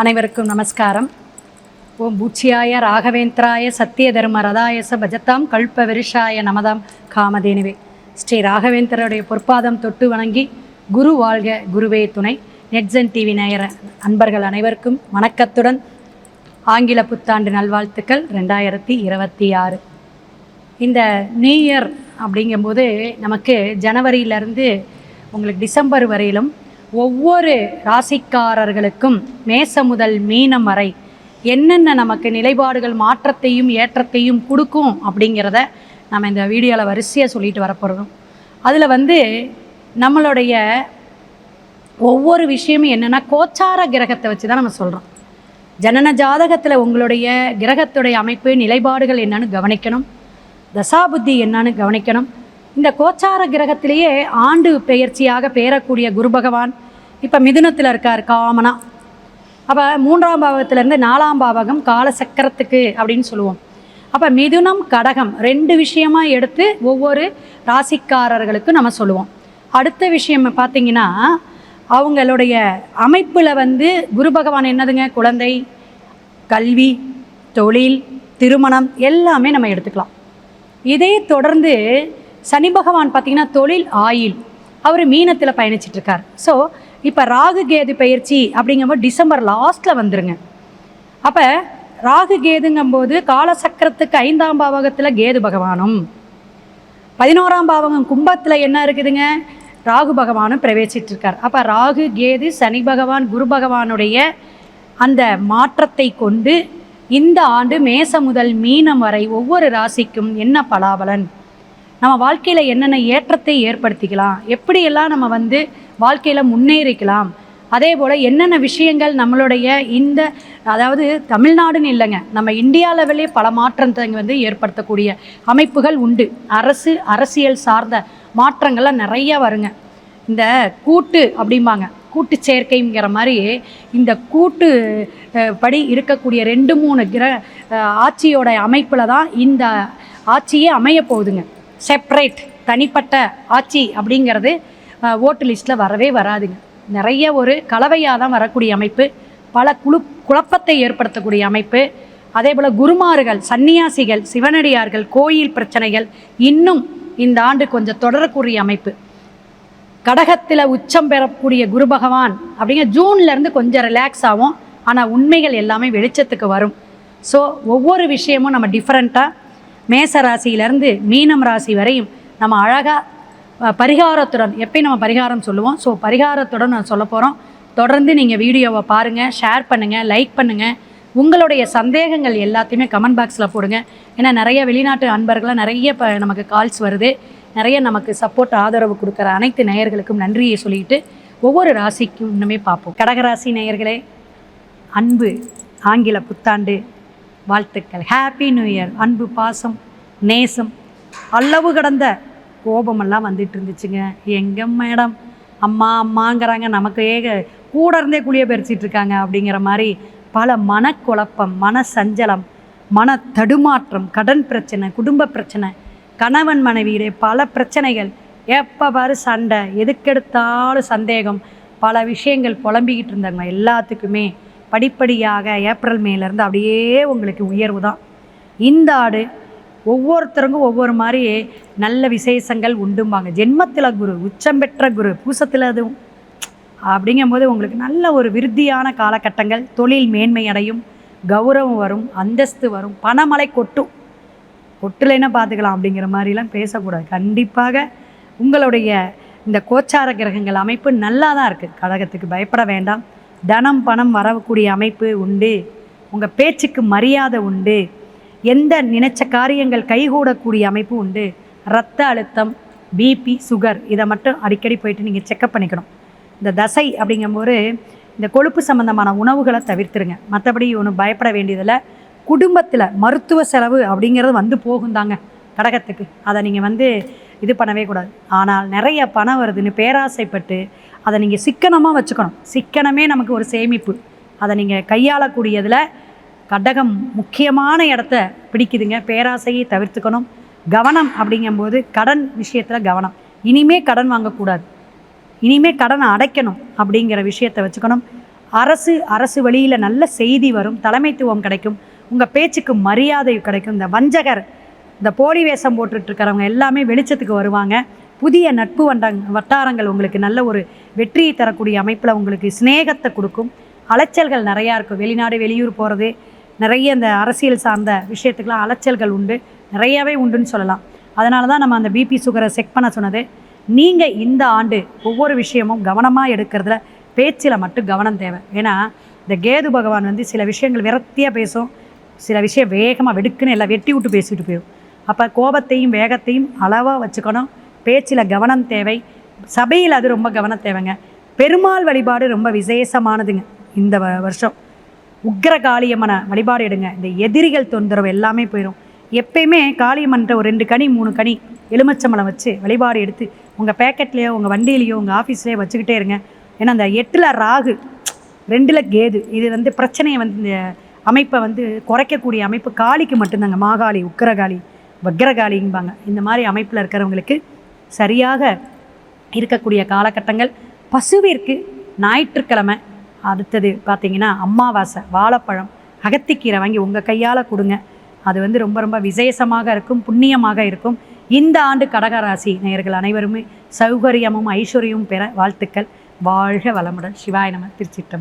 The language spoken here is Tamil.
அனைவருக்கும் நமஸ்காரம். ஓம் பூச்சியாய ராகவேந்திராய சத்திய தர்ம ரதாயச பஜத்தாம் கல்ப விருஷாய நமதாம் காமதேனுவே. ஸ்ரீ ராகவேந்திரருடைய பொற்பாதம் தொட்டு வணங்கி குரு வாழ்க குருவே துணை. நெட்ஜன் டிவி நேயர அன்பர்கள் அனைவருக்கும் வணக்கத்துடன் ஆங்கில புத்தாண்டு நல்வாழ்த்துக்கள் ரெண்டாயிரத்தி இருபத்தி ஆறு. இந்த நியூ இயர் அப்படிங்கும்போது நமக்கு ஜனவரியிலேருந்து உங்களுக்கு டிசம்பர் வரையிலும் ஒவ்வொரு ராசிக்காரர்களுக்கும் மேச முதல் மீனம் வரை என்னென்ன நமக்கு நிலைப்பாடுகள் மாற்றத்தையும் ஏற்றத்தையும் கொடுக்கும் அப்படிங்கிறத நம்ம இந்த வீடியோவில் வரிசையாக சொல்லிட்டு வரப்போகிறோம் அதில் வந்து நம்மளுடைய ஒவ்வொரு விஷயமும் என்னென்னா கோச்சார கிரகத்தை வச்சு தான் நம்ம சொல்கிறோம் ஜனன ஜாதகத்தில் உங்களுடைய கிரகத்துடைய அமைப்பு நிலைப்பாடுகள் என்னன்னு கவனிக்கணும். தசாபுத்தி என்னன்னு கவனிக்கணும். இந்த கோச்சார கிரகத்திலேயே ஆண்டு பெயர்ச்சியாக பெயரக்கூடிய குரு பகவான் இப்போ மிதுனத்தில் இருக்கார் காமனா. அப்போ மூன்றாம் பாவகத்திலேருந்து நாலாம் பாவகம் காலசக்கரத்துக்கு அப்படின்னு சொல்லுவோம். அப்போ மிதுனம் கடகம் ரெண்டு விஷயமாக எடுத்து ஒவ்வொரு ராசிக்காரர்களுக்கும் நம்ம சொல்லுவோம். அடுத்த விஷயம் பார்த்தீங்கன்னா அவங்களுடைய அமைப்பில் வந்து குரு பகவான் என்னதுங்க? குழந்தை கல்வி தொழில் திருமணம் எல்லாமே நம்ம எடுத்துக்கலாம். இதே தொடர்ந்து சனி பகவான் பார்த்திங்கன்னா தொழில் ஆயில் அவர் மீனத்தில் பயணிச்சிட்ருக்கார். ஸோ இப்போ ராகு கேது பயிற்சி அப்படிங்கும்போது டிசம்பர் லாஸ்ட்டில் வந்துருங்க. அப்போ ராகு கேதுங்கும்போது காலசக்கரத்துக்கு ஐந்தாம் பாவகத்தில் கேது பகவானும். பதினோராம் பாவகம் கும்பத்தில் என்ன இருக்குதுங்க? ராகு பகவானும் பிரவேசிட்டிருக்கார் அப்போ ராகு கேது சனி பகவான் குரு பகவானுடைய அந்த மாற்றத்தை கொண்டு இந்த ஆண்டு மேசம் முதல் மீனம் வரை ஒவ்வொரு ராசிக்கும் என்ன பலாபலன்? நம்ம வாழ்க்கையில் என்னென்ன ஏற்றத்தை ஏற்படுத்திக்கலாம்? எப்படியெல்லாம் நம்ம வந்து வாழ்க்கையில் முன்னேறிக்கலாம்? அதே போல் என்னென்ன விஷயங்கள் நம்மளுடைய இந்த அதாவது தமிழ்நாடுன்னு இல்லைங்க நம்ம இந்தியா லெவலே பல மாற்றத்தை வந்து ஏற்படுத்தக்கூடிய அமைப்புகள் உண்டு. அரசு அரசியல் சார்ந்த மாற்றங்கள்லாம் நிறைய வருங்க. இந்த கூட்டு அப்படிம்பாங்க கூட்டு சேர்க்கைங்கிற மாதிரி இந்த கூட்டு படி இருக்கக்கூடிய ரெண்டு மூணு கிர ஆட்சியோட அமைப்பில் தான் இந்த ஆட்சியே அமைய போகுதுங்க செப்ரேட் தனிப்பட்ட ஆட்சி அப்படிங்கிறது ஓட்டு லிஸ்ட்டில் வரவே வராதுங்க. நிறைய ஒரு கலவையாக தான் வரக்கூடிய அமைப்பு பல குழு குழப்பத்தை ஏற்படுத்தக்கூடிய அமைப்பு. அதே போல் குருமார்கள் சன்னியாசிகள் சிவனடியார்கள் கோயில் பிரச்சனைகள் இன்னும் இந்த ஆண்டு கொஞ்சம் தொடரக்கூடிய அமைப்பு. கடகத்தில் உச்சம் பெறக்கூடிய குரு பகவான் அப்படிங்க ஜூன்லேருந்து கொஞ்சம் ரிலாக்ஸ் ஆகும். ஆனால் உண்மைகள் எல்லாமே வெளிச்சத்துக்கு வரும். ஸோ ஒவ்வொரு விஷயமும் நம்ம டிஃப்ரெண்ட்டாக மேச ராசியிலேருந்து மீனம் ராசி வரையும் நம்ம அழகாக பரிகாரத்துடன் எப்பயும் நம்ம பரிகாரம் சொல்லுவோம். ஸோ பரிகாரத்துடன் நான் சொல்ல போகிறோம் தொடர்ந்து நீங்கள் வீடியோவை பாருங்கள் ஷேர் பண்ணுங்கள் லைக் பண்ணுங்கள் உங்களுடைய சந்தேகங்கள் எல்லாத்தையுமே கமெண்ட் பாக்ஸில் போடுங்க. ஏன்னா நிறைய வெளிநாட்டு அன்பர்களாக நிறைய இப்போ நமக்கு கால்ஸ் வருது. நிறைய நமக்கு சப்போர்ட் ஆதரவு கொடுக்குற அனைத்து நேயர்களுக்கும் நன்றியை சொல்லிட்டு ஒவ்வொரு ராசிக்கும் இன்னுமே பார்ப்போம். கடகராசி நேயர்களே அன்பு ஆங்கில புத்தாண்டு வாழ்த்துக்கள். ஹாப்பி நியூ இயர் அன்பு பாசம் நேசம். அளவு கடந்த கோபமெல்லாம் வந்துட்டு இருந்துச்சுங்க எங்கே மேடம்? அம்மா அம்மாங்கிறாங்க. நமக்கு ஏக கூட இருந்தே குளிய பறிச்சிட்டு இருக்காங்க அப்படிங்கிற மாதிரி பல மனக்குழப்பம் மன சஞ்சலம் மன தடுமாற்றம் கடன் பிரச்சனை குடும்ப பிரச்சனை கணவன் மனைவியிட பல பிரச்சனைகள். எப்போ பாரு சண்டை. எதுக்கெடுத்தாலும் சந்தேகம். பல விஷயங்கள் புலம்பிக்கிட்டு இருந்தாங்க எல்லாத்துக்குமே படிப்படியாக ஏப்ரல் மேலேருந்து அப்படியே உங்களுக்கு உயர்வு தான் இந்த ஆடு ஒவ்வொருத்தருக்கும் ஒவ்வொரு மாதிரி நல்ல விசேஷங்கள் உண்டும்பாங்க. ஜென்மத்தில் குரு உச்சம் பெற்ற குரு பூசத்தில் அதுவும். அப்படிங்கும்போது உங்களுக்கு நல்ல ஒரு விருத்தியான காலகட்டங்கள். தொழில் மேன்மை அடையும் கௌரவம் வரும் அந்தஸ்து வரும் பணமலை கொட்டும். கொட்டுலைன்னா பார்த்துக்கலாம் அப்படிங்கிற மாதிரிலாம் பேசக்கூடாது. கண்டிப்பாக உங்களுடைய இந்த கோச்சார கிரகங்கள் அமைப்பு நல்லா தான் இருக்குது கழகத்துக்கு பயப்பட வேண்டாம். தனம் பணம் வரக்கூடிய அமைப்பு உண்டு. உங்கள் பேச்சுக்கு மரியாதை உண்டு. எந்த நினைச்ச காரியங்கள் கைகூடக்கூடிய அமைப்பு உண்டு. ரத்த அழுத்தம் பிபி சுகர் இதை மட்டும் அடிக்கடி போயிட்டு நீங்கள் செக்கப் பண்ணிக்கணும். இந்த தசை அப்படிங்கும்போது இந்த கொழுப்பு சம்பந்தமான உணவுகளை தவிர்த்துருங்க. மற்றபடி ஒன்றும் பயப்பட வேண்டியதில்லை. குடும்பத்தில் மருத்துவ செலவு அப்படிங்கிறது வந்து போகும் தாங்க கடகத்துக்கு. அதை நீங்கள் வந்து இது பண்ணவே கூடாது. ஆனால் நிறைய பணம் வருதுன்னு பேராசைப்பட்டு அதை நீங்கள் சிக்கனமாக வச்சுக்கணும். சிக்கனமே நமக்கு ஒரு சேமிப்பு. அதை நீங்கள் கையாளக்கூடியதில் கடகம் முக்கியமான இடத்த பிடிக்குதுங்க. பேராசையை தவிர்த்துக்கணும். கவனம் அப்படிங்கும்போது கடன் விஷயத்தில் கவனம். இனிமே கடன் வாங்கக்கூடாது. இனிமே கடனை அடைக்கணும் அப்படிங்கிற விஷயத்தை வச்சுக்கணும். அரசு அரசு வழியில் நல்ல செய்தி வரும். தலைமைத்துவம் கிடைக்கும். உங்கள் பேச்சுக்கு மரியாதை கிடைக்கும். இந்த வஞ்சகர் இந்த போலி வேஷம் போட்டுட்ருக்கிறவங்க எல்லாமே வெளிச்சத்துக்கு வருவாங்க. புதிய நட்பு வண்டங் வட்டாரங்கள் உங்களுக்கு நல்ல ஒரு வெற்றியை தரக்கூடிய அமைப்பில் உங்களுக்கு சிநேகத்தை கொடுக்கும். அலைச்சல்கள் நிறையா இருக்கும். வெளிநாடு வெளியூர் போகிறது நிறைய இந்த அரசியல் சார்ந்த விஷயத்துக்கெலாம் அலைச்சல்கள் உண்டு. நிறையாவே உண்டுன்னு சொல்லலாம். அதனால தான் நம்ம அந்த பிபி சுகரை செக் பண்ண சொன்னது. நீங்கள் இந்த ஆண்டு ஒவ்வொரு விஷயமும் கவனமாக எடுக்கிறதுல பேச்சில் மட்டும் கவனம் தேவை. ஏன்னா இந்த கேது பகவான் வந்து சில விஷயங்கள் விரக்தியாக பேசும். சில விஷயம் வேகமாக வெடுக்குன்னு எல்லாம் வெட்டி விட்டு பேசிட்டு போயிடும் அப்போ கோபத்தையும் வேகத்தையும் அளவாக வச்சுக்கணும். பேச்சில் கவனம் தேவை. சபையில் அது ரொம்ப கவனம் தேவைங்க. பெருமாள் வழிபாடு ரொம்ப விசேஷமானதுங்க இந்த வருஷம். உக்ர காளியம்மனை வழிபாடு எடுங்க. இந்த எதிரிகள் தொந்தரவு எல்லாமே போயிடும் எப்பயுமே காளியம்மன்ட்ட ஒரு ரெண்டு கனி மூணு கனி எலுமிச்சம்பழம் வச்சு வழிபாடு எடுத்து உங்கள் பேக்கெட்லேயோ உங்கள் வண்டியிலையோ உங்கள் ஆஃபீஸ்லேயோ வச்சுக்கிட்டே இருங்க. ஏன்னா அந்த எட்டில் ராகு ரெண்டில் கேது. இது வந்து பிரச்சனையை வந்து இந்த அமைப்பை வந்து குறைக்கக்கூடிய அமைப்பு காளிக்கு மட்டும்தாங்க. மாகாளி உக்ரகாளி வக்ரகாளிம்பாங்க. இந்த மாதிரி அமைப்பில் இருக்கிறவங்களுக்கு சரியாக இருக்கக்கூடிய காலகட்டங்கள். பசுவிற்கு ஞாயிற்றுக்கிழமை அடுத்தது பார்த்தீங்கன்னா அமாவாசை வாழைப்பழம் அகத்திக்கீரை வாங்கி உங்கள் கையால் கொடுங்க. அது வந்து ரொம்ப ரொம்ப விசேஷமாக இருக்கும் புண்ணியமாக இருக்கும். இந்த ஆண்டு கடகராசி நேயர்கள் அனைவருமே சௌகரியமும் ஐஸ்வர்யமும் பெற வாழ்த்துக்கள். வாழ்க வளமுடன். சிவாய நம திருச்சிற்றம்பலம்.